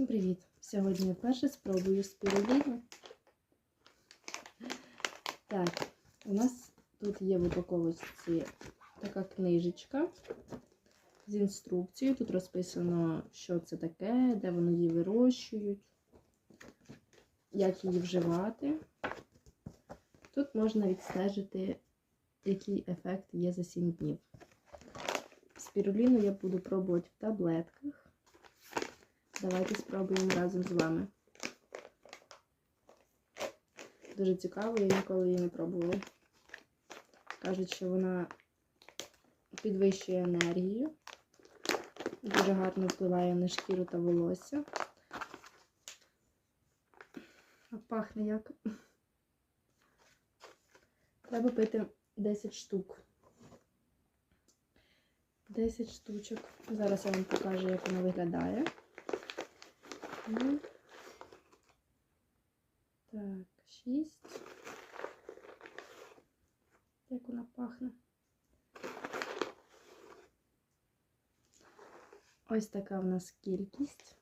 Всім привіт! Сьогодні я вперше спробую спіруліну. Так, у нас тут є в упаковочці така книжечка з інструкцією. Тут розписано, що це таке, де вони її вирощують, як її вживати. Тут можна відстежити, який ефект є за 7 днів. Спіруліну я буду пробувати в таблетках. Давайте спробуємо разом з вами. Дуже цікаво, я ніколи її не пробувала. Кажуть, що вона підвищує енергію, дуже гарно впливає на шкіру та волосся. А пахне як. Треба пити 10 штук. 10 штучок. Зараз я вам покажу, як вона виглядає. Ну, Так, 6. Як вона пахне. Ось така в нас кількість.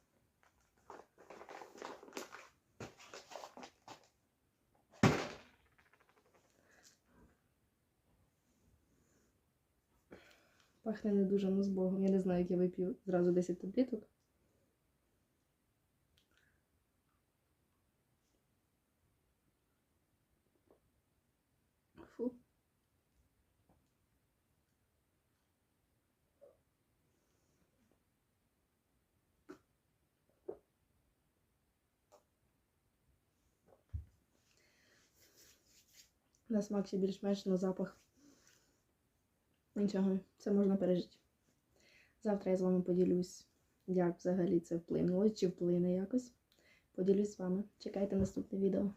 Пахне не дуже, ну з Богом. Я не знаю, як я вип'ю зразу 10 таблеток. На смак ще більш-менш на запах. Нічого, це можна пережити. Завтра я з вами поділюсь, як взагалі це вплинуло, чи вплине якось. Поділюсь з вами. Чекайте наступне відео.